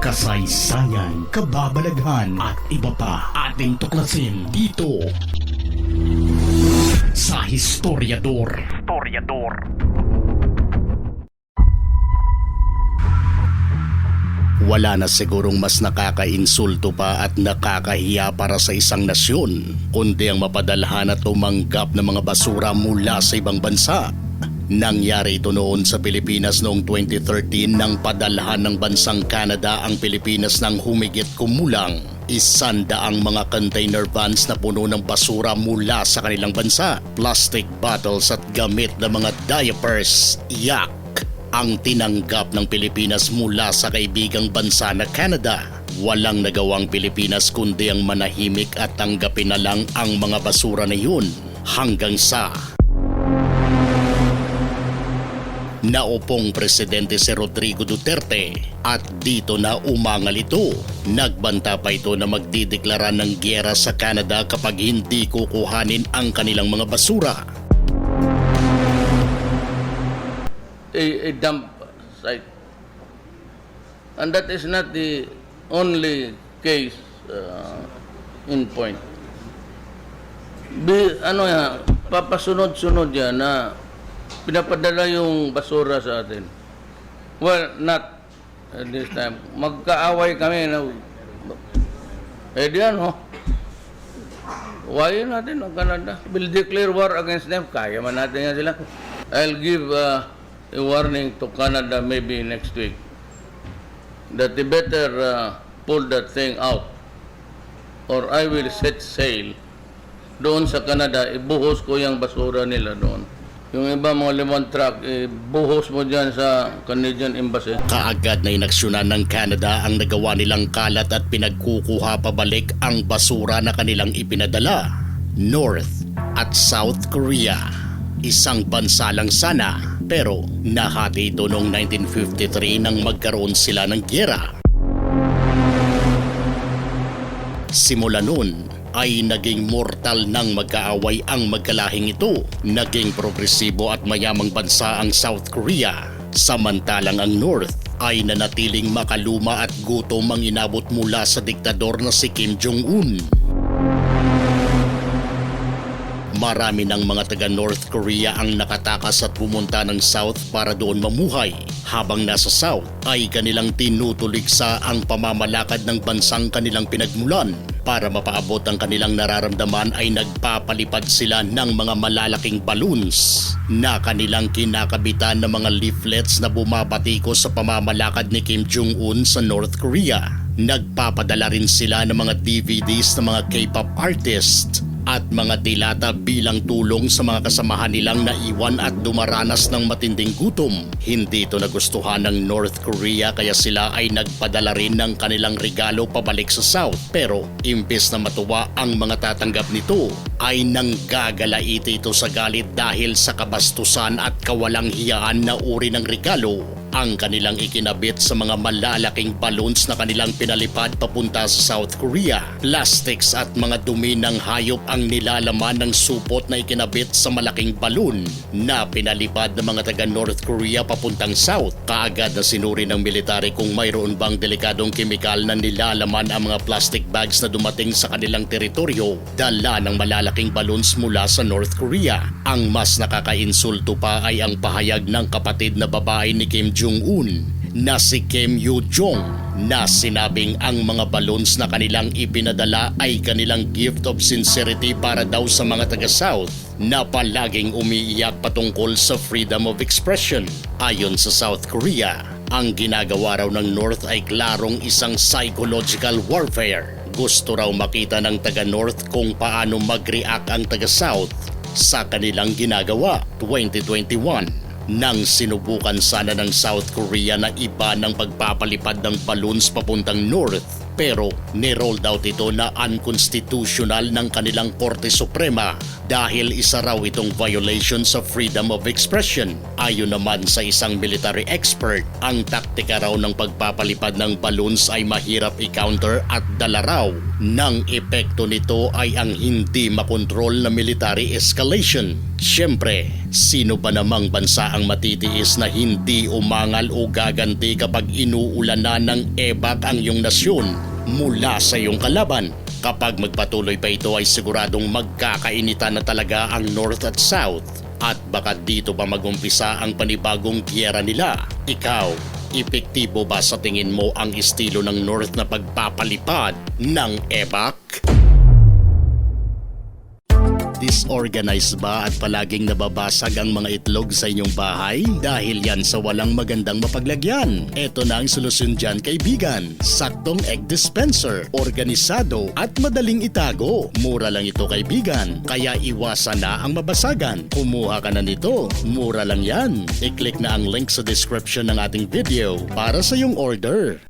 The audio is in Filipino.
kasaysayan, kababalaghan at iba pa ating tuklasin dito sa Historiador. Historiador. Wala na sigurong mas nakakainsulto pa at nakakahiya para sa isang nasyon, kundi ang mapadalhan at tumanggap ng mga basura mula sa ibang bansa. Nangyari ito noon sa Pilipinas noong 2013 nang padalhan ng bansang Canada ang Pilipinas ng humigit kumulang isandaang mga container vans na puno ng basura mula sa kanilang bansa, plastic bottles at gamit na mga diapers. Yak! ang tinanggap ng Pilipinas mula sa kaibigang bansa na Canada. Walang nagawang Pilipinas kundi ang manahimik at tanggapin na lang ang mga basura na yun hanggang sa Naupong presidente si Rodrigo Duterte at dito na umangal ito. Nagbanta pa ito na magdideklara ng gyera sa Canada kapag hindi kukuhanin ang kanilang mga basura. a, a dump site. And that is not the only case uh, in point. Bi, ano yan, papasunod-sunod yan na pinapadala yung basura sa atin. Well, not at this time. Magkaaway kami na eh di ano, Why natin ang Canada? Will declare war against them. Kaya man natin yan sila. I'll give uh, a warning to Canada maybe next week that they better uh, pull that thing out or I will set sail doon sa Canada, ibuhos ko yung basura nila doon. Yung iba mga limang truck, ibuhos mo dyan sa Canadian Embassy. Kaagad na inaksyonan ng Canada ang nagawa nilang kalat at pinagkukuha pabalik ang basura na kanilang ipinadala. North at South Korea. Isang bansa lang sana pero nahati ito noong 1953 nang magkaroon sila ng gyera. Simula noon ay naging mortal nang magkaaway ang magkalahing ito. Naging progresibo at mayamang bansa ang South Korea. Samantalang ang North ay nanatiling makaluma at gutom ang inabot mula sa diktador na si Kim Jong-un. Marami ng mga taga North Korea ang nakatakas at pumunta ng South para doon mamuhay. Habang nasa South ay kanilang tinutuligsa ang pamamalakad ng bansang kanilang pinagmulan. Para mapaabot ang kanilang nararamdaman ay nagpapalipad sila ng mga malalaking balloons na kanilang kinakabitan ng mga leaflets na bumabati ko sa pamamalakad ni Kim Jong-un sa North Korea. Nagpapadala rin sila ng mga DVDs ng mga K-pop artists at mga dilata bilang tulong sa mga kasamahan nilang naiwan at dumaranas ng matinding gutom. Hindi ito nagustuhan ng North Korea kaya sila ay nagpadala rin ng kanilang regalo pabalik sa South. Pero imbes na matuwa ang mga tatanggap nito, ay nanggagalaiti ito sa galit dahil sa kabastusan at kawalang hiyaan na uri ng regalo ang kanilang ikinabit sa mga malalaking balloons na kanilang pinalipad papunta sa South Korea. Plastics at mga dumi ng hayop ang nilalaman ng supot na ikinabit sa malaking balloon na pinalipad ng mga taga North Korea papuntang South. Kaagad na sinuri ng military kung mayroon bang delikadong kemikal na nilalaman ang mga plastic bags na dumating sa kanilang teritoryo. Dala ng malalaking balloons mula sa North Korea. Ang mas nakakainsulto pa ay ang pahayag ng kapatid na babae ni Kim Jong-un na si Kim Yoo-jong na sinabing ang mga balloons na kanilang ipinadala ay kanilang gift of sincerity para daw sa mga taga-South na palaging umiiyak patungkol sa freedom of expression. Ayon sa South Korea, ang ginagawa raw ng North ay klarong isang psychological warfare. Gusto raw makita ng taga-North kung paano mag-react ang taga-South sa kanilang ginagawa 2021 nang sinubukan sana ng South Korea na iba ng pagpapalipad ng balloons papuntang North Pero nirolled out ito na unconstitutional ng kanilang Korte Suprema dahil isa raw itong violation sa freedom of expression. Ayon naman sa isang military expert, ang taktika raw ng pagpapalipad ng balloons ay mahirap i-counter at dala raw ng epekto nito ay ang hindi makontrol na military escalation. Siyempre, sino ba namang bansa ang matitiis na hindi umangal o gaganti kapag inuulan na ng ebak ang iyong nasyon mula sa iyong kalaban? Kapag magpatuloy pa ito ay siguradong magkakainitan na talaga ang North at South at baka dito pa magumpisa ang panibagong giyera nila. Ikaw, epektibo ba sa tingin mo ang estilo ng North na pagpapalipad ng EBAC? Disorganized ba at palaging nababasag ang mga itlog sa inyong bahay? Dahil yan sa walang magandang mapaglagyan. Ito na ang solusyon dyan kaibigan. Saktong egg dispenser, organisado at madaling itago. Mura lang ito kaibigan, kaya iwasan na ang mabasagan. Kumuha ka na nito, mura lang yan. I-click na ang link sa description ng ating video para sa iyong order.